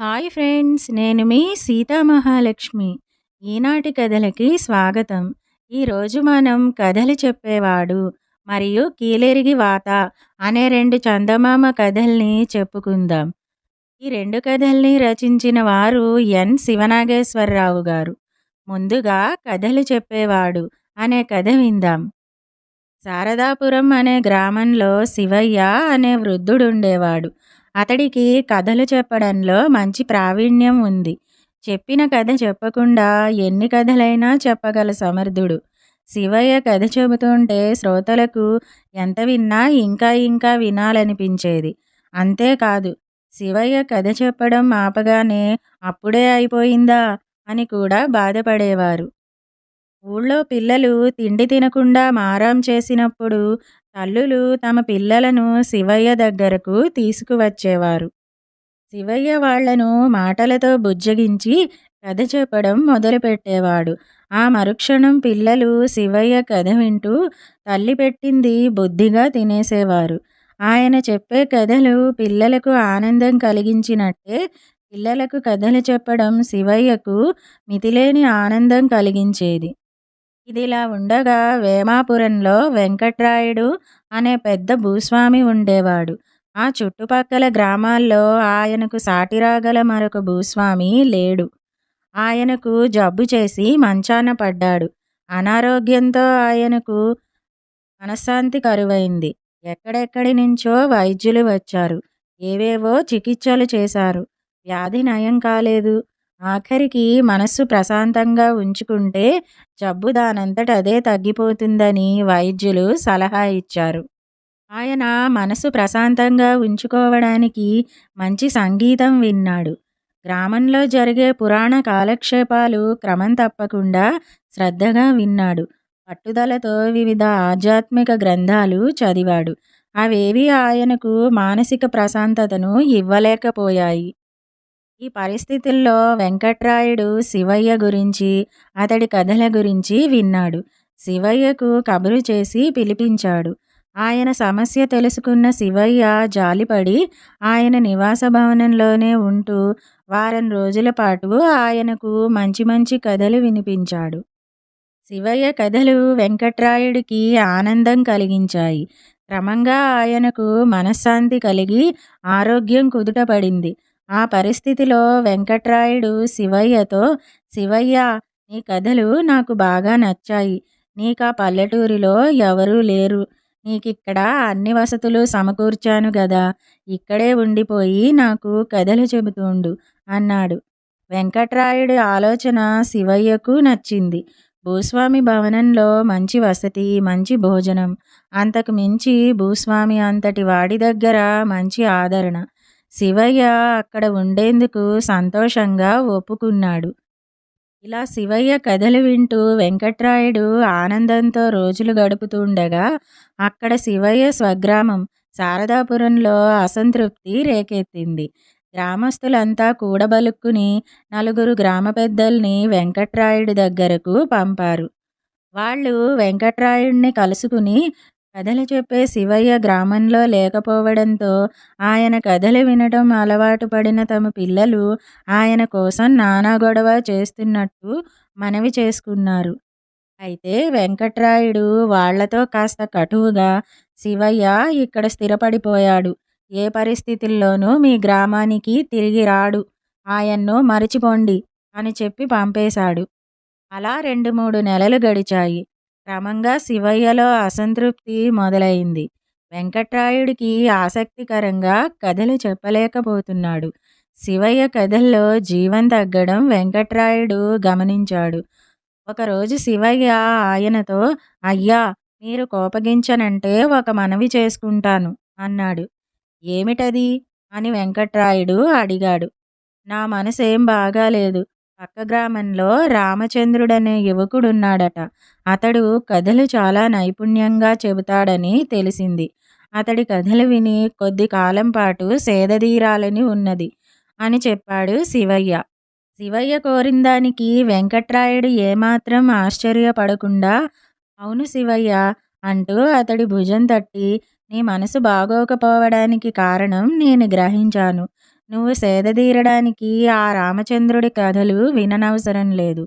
Hi friends నేను మీ సీతామహాలక్ష్మి. ఈనాటి కథలకి స్వాగతం. ఈరోజు మనం కథలు చెప్పేవాడు మరియు కీలేరిగి వాత అనే రెండు చందమామ కథల్ని చెప్పుకుందాం. ఈ రెండు కథల్ని రచించిన వారు ఎన్. శివనాగేశ్వరరావు గారు. ముందుగా కథలు చెప్పేవాడు అనే కథ విందాం. శారదాపురం అనే గ్రామంలో శివయ్య అనే వృద్ధుడుండేవాడు. అతడికి కథలు చెప్పడంలో మంచి ప్రావీణ్యం ఉంది. చెప్పిన కథ చెప్పకుండా ఎన్ని కథలైనా చెప్పగల సమర్థుడు. శివయ్య కథ చెబుతుంటే శ్రోతలకు ఎంత విన్నా ఇంకా ఇంకా వినాలనిపించేది. అంతేకాదు శివయ్య కథ చెప్పడం ఆపగానే అప్పుడే అయిపోయిందా అని కూడా బాధపడేవారు. ఊళ్ళో పిల్లలు తిండి తినకుండా మారాం చేసినప్పుడు తల్లులు తమ పిల్లలను శివయ్య దగ్గరకు తీసుకువచ్చేవారు. శివయ్య వాళ్ళను మాటలతో బుజ్జగించి కథ చెప్పడం మొదలుపెట్టేవాడు. ఆ మరుక్షణం పిల్లలు శివయ్య కథ వింటూ తల్లి పెట్టింది బుద్ధిగా తినేసేవారు. ఆయన చెప్పే కథలు పిల్లలకు ఆనందం కలిగించినట్టే పిల్లలకు కథలు చెప్పడం శివయ్యకు మితిలేని ఆనందం కలిగించేది. ఇదిలా ఉండగా వేమాపురంలో వెంకట్రాయుడు అనే పెద్ద భూస్వామి ఉండేవాడు. ఆ చుట్టుపక్కల గ్రామాల్లో ఆయనకు సాటిరాగల మరొక భూస్వామి లేడు. ఆయనకు జబ్బు చేసి మంచాన పడ్డాడు. అనారోగ్యంతో ఆయనకు మనశ్శాంతి కరువైంది. ఎక్కడెక్కడి నుంచో వైద్యులు వచ్చారు. ఏవేవో చికిత్సలు చేశారు. వ్యాధి నయం కాలేదు. ఆఖరికి మనస్సు ప్రశాంతంగా ఉంచుకుంటే జబ్బు దానంతట అదే తగ్గిపోతుందని వైద్యులు సలహా ఇచ్చారు. ఆయన మనసు ప్రశాంతంగా ఉంచుకోవడానికి మంచి సంగీతం విన్నాడు. గ్రామంలో జరిగే పురాణ కాలక్షేపాలు క్రమం తప్పకుండా శ్రద్ధగా విన్నాడు. పట్టుదలతో వివిధ ఆధ్యాత్మిక గ్రంథాలు చదివాడు. అవేవి ఆయనకు మానసిక ప్రశాంతతను ఇవ్వలేకపోయాయి. ఈ పరిస్థితుల్లో వెంకట్రాయుడు శివయ్య గురించి అతడి కథల గురించి విన్నాడు. శివయ్యకు కబురు చేసి పిలిపించాడు. ఆయన సమస్య తెలుసుకున్న శివయ్య జాలిపడి ఆయన నివాస భవనంలోనే ఉంటూ వారం రోజుల పాటు ఆయనకు మంచి మంచి కథలు వినిపించాడు. శివయ్య కథలు వెంకట్రాయుడికి ఆనందం కలిగించాయి. క్రమంగా ఆయనకు మనశ్శాంతి కలిగి ఆరోగ్యం కుదుటపడింది. ఆ పరిస్థితిలో వెంకట్రాయుడు శివయ్యతో శివయ్య నీ కథలు నాకు బాగా నచ్చాయి. నీకు ఆ పల్లెటూరిలో ఎవరూ లేరు. నీకిక్కడ అన్ని వసతులు సమకూర్చాను గదా. ఇక్కడే ఉండిపోయి నాకు కథలు చెబుతుండు అన్నాడు. వెంకట్రాయుడి ఆలోచన శివయ్యకు నచ్చింది. భూస్వామి భవనంలో మంచి వసతి మంచి భోజనం. అంతకు మించి భూస్వామి అంతటి వాడి దగ్గర మంచి ఆదరణ. శివయ్య అక్కడ ఉండేందుకు సంతోషంగా ఒప్పుకున్నాడు. ఇలా శివయ్య కథలు వింటూ వెంకట్రాయుడు ఆనందంతో రోజులు గడుపుతుండగా అక్కడ శివయ్య స్వగ్రామం శారదాపురంలో అసంతృప్తి రేకెత్తింది. గ్రామస్తులంతా కూడబలుక్కుని నలుగురు గ్రామ పెద్దల్ని వెంకట్రాయుడి దగ్గరకు పంపారు. వాళ్ళు వెంకట్రాయుడిని కలుసుకుని కథలు చెప్పే శివయ్య గ్రామంలో లేకపోవడంతో ఆయన కథలు వినడం అలవాటు పడిన తమ పిల్లలు ఆయన కోసం నానా గొడవ చేస్తున్నట్టు మనవి చేసుకున్నారు. అయితే వెంకట్రాయుడు వాళ్ళతో కాస్త కటువుగా శివయ్య ఇక్కడ స్థిరపడిపోయాడు. ఏ పరిస్థితుల్లోనూ మీ గ్రామానికి తిరిగి రాడు. ఆయన్ను మరిచిపోండి అని చెప్పి పంపేశాడు. అలా రెండు మూడు నెలలు గడిచాయి. క్రమంగా శివయ్యలో అసంతృప్తి మొదలైంది. వెంకట్రాయుడికి ఆసక్తికరంగా కథలు చెప్పలేకపోతున్నాడు. శివయ్య కథల్లో జీవం తగ్గడం వెంకట్రాయుడు గమనించాడు. ఒకరోజు శివయ్య ఆయనతో అయ్యా మీరు కోపగించనంటే ఒక మనవి చేసుకుంటాను అన్నాడు. ఏమిటది? అని వెంకట్రాయుడు అడిగాడు. నా మనసేం బాగాలేదు. పక్క గ్రామంలో రామచంద్రుడనే యువకుడున్నాడట. అతడు కథలు చాలా నైపుణ్యంగా చెబుతాడని తెలిసింది. అతడి కథలు విని కొద్ది కాలం పాటు సేదదీరాలని ఉన్నది అని చెప్పాడు శివయ్య. శివయ్య కోరిన దానికి వెంకట్రాయుడు ఏమాత్రం ఆశ్చర్యపడకుండా అవును శివయ్య అంటూ అతడి భుజం తట్టి నీ మనసు బాగోకపోవడానికి కారణం నేను గ్రహించాను. నువ్వు సేదదీరడానికి ఆ రామచంద్రుడి కథలు విననవసరం లేదు.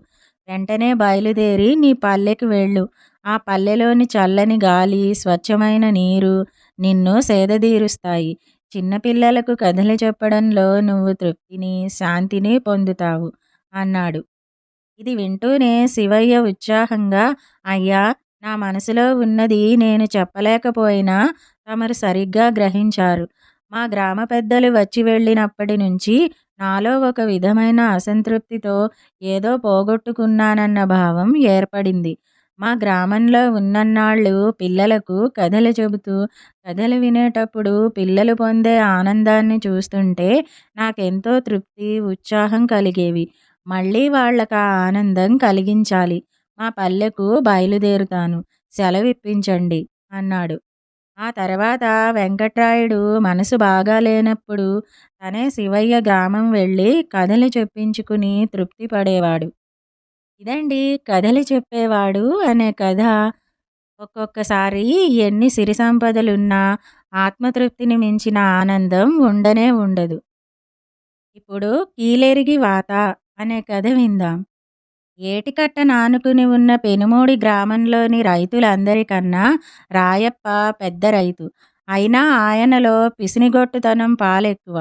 వెంటనే బయలుదేరి నీ పల్లెకి వెళ్ళు. ఆ పల్లెలోని చల్లని గాలి స్వచ్ఛమైన నీరు నిన్ను సేదదీరుస్తాయి చిన్నపిల్లలకు కథలు చెప్పడంలో నువ్వు తృప్తిని శాంతిని పొందుతావు అన్నాడు. ఇది వింటూనే శివయ్య ఉత్సాహంగా అయ్యా నా మనసులో ఉన్నది నేను చెప్పలేకపోయినా తమరు సరిగ్గా గ్రహించారు. మా గ్రామ పెద్దలు వచ్చి వెళ్ళినప్పటి నుంచి నాలో ఒక విధమైన అసంతృప్తితో ఏదో పోగొట్టుకున్నానన్న భావం ఏర్పడింది. మా గ్రామంలో ఉన్నన్నాళ్ళు పిల్లలకు కథలు చెబుతూ కథలు వినేటప్పుడు పిల్లలు పొందే ఆనందాన్ని చూస్తుంటే నాకెంతో తృప్తి ఉత్సాహం కలిగేవి. మళ్ళీ వాళ్ళకు ఆ ఆనందం కలిగించాలి. మా పల్లెకు బయలుదేరుతాను. సెలవిప్పించండి అన్నాడు. ఆ తర్వాత వెంకట్రాయుడు మనసు బాగా లేనప్పుడు తనే శివయ్య గ్రామం వెళ్ళి కథలు చెప్పించుకుని తృప్తి పడేవాడు. ఇదండి కథలు చెప్పేవాడు అనే కథ. ఒక్కొక్కసారి ఎన్ని సిరి సంపదలున్నా ఆత్మతృప్తిని మించిన ఆనందం ఉండనే ఉండదు. ఇప్పుడు కీలేరిగి వాత అనే కథ విందాం. ఏటికట్ట నానుకుని ఉన్న పెనుమూడి గ్రామంలోని రైతులందరికన్నా రాయప్ప పెద్ద రైతు. అయినా ఆయనలో పిసినిగొట్టుతనం పాలెక్కువ.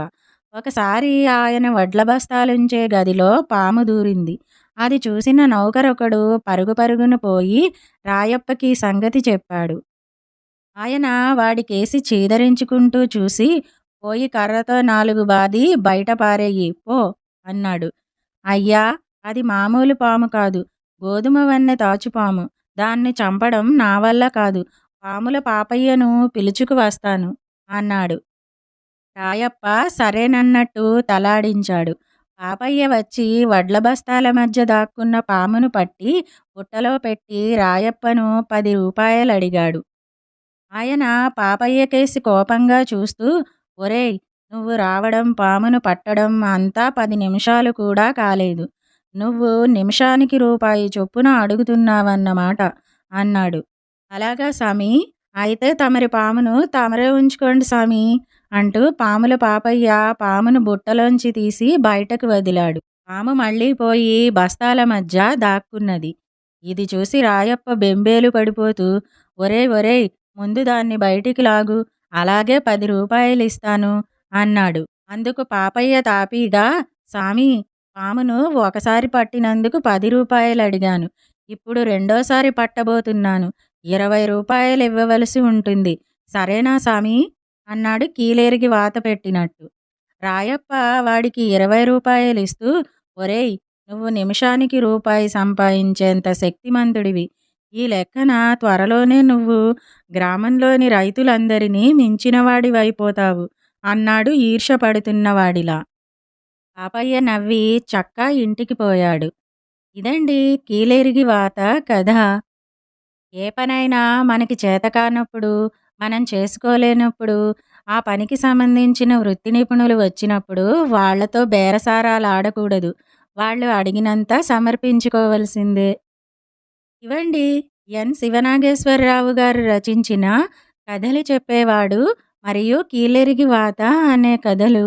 ఒకసారి ఆయన వడ్ల బస్తాలుంచే గదిలో పాము దూరింది. అది చూసిన నౌకరొకడు పరుగు పరుగున పోయి రాయప్పకి సంగతి చెప్పాడు. ఆయన వాడికేసి చీదరించుకుంటూ చూసి పోయి కర్రతో నాలుగు బాది బయట పారేయి పో అన్నాడు. అయ్యా అది మామూలు పాము కాదు. గోధుమ వన్నె తాచుపాము దాన్ని చంపడం నా వల్ల కాదు. పాముల పాపయ్యను పిలుచుకు వస్తాను అన్నాడు. రాయప్ప సరేనన్నట్టు తలాడించాడు. పాపయ్య వచ్చి వడ్ల బస్తాల మధ్య దాక్కున్న పామును పట్టి బుట్టలో పెట్టి రాయప్పను పది రూపాయలు అడిగాడు ఆయన పాపయ్యకేసి కోపంగా చూస్తూ ఒరేయ్ నువ్వు రావడం పామును పట్టడం అంతా పది నిమిషాలు కూడా కాలేదు. నువ్వు నిమిషానికి రూపాయి చొప్పున అడుగుతున్నావన్నమాట అన్నాడు. అలాగా స్వామి అయితే తమరి పామును తమరే ఉంచుకోండి స్వామి అంటూ పాముల పాపయ్య పామును బుట్టలోంచి తీసి బయటకు వదిలాడు. పాము మళ్ళీ పోయి బస్తాల మధ్య దాక్కున్నది. ఇది చూసి రాయప్ప బెంబేలు పడిపోతూ ఒరే ఒరే ముందు దాన్ని బయటికి లాగు అలాగే పది రూపాయలు ఇస్తాను అన్నాడు. అందుకు పాపయ్య తాపీగా సామి పామును ఒకసారి పట్టినందుకు పది రూపాయలు అడిగాను. ఇప్పుడు రెండోసారి పట్టబోతున్నాను. ఇరవై రూపాయలు ఇవ్వవలసి ఉంటుంది. సరేనా సామి? అన్నాడు కీలేరికి వాత పెట్టినట్టు. రాయప్ప వాడికి ఇరవై రూపాయలు ఇస్తూ ఒరేయ్ నువ్వు నిమిషానికి రూపాయి సంపాదించేంత శక్తిమంతుడివి. ఈ లెక్కన త్వరలోనే నువ్వు గ్రామంలోని రైతులందరినీ మించినవాడివైపోతావు అన్నాడు ఈర్ష పడుతున్నవాడిలా పాపయ్య నవ్వి చక్కా ఇంటికి పోయాడు. ఇదండి కీలేరిగి వాత కథ. ఏ పనైనా మనకి చేతకానప్పుడు మనం చేసుకోలేనప్పుడు ఆ పనికి సంబంధించిన వృత్తి నిపుణులు వచ్చినప్పుడు వాళ్ళతో బేరసారాలు ఆడకూడదు వాళ్ళు అడిగినంత సమర్పించుకోవలసిందే. ఇవండి ఎన్. శివనాగేశ్వరరావు గారు రచించిన కథలు చెప్పేవాడు మరియు కీలెరిగి వాత అనే కథలు.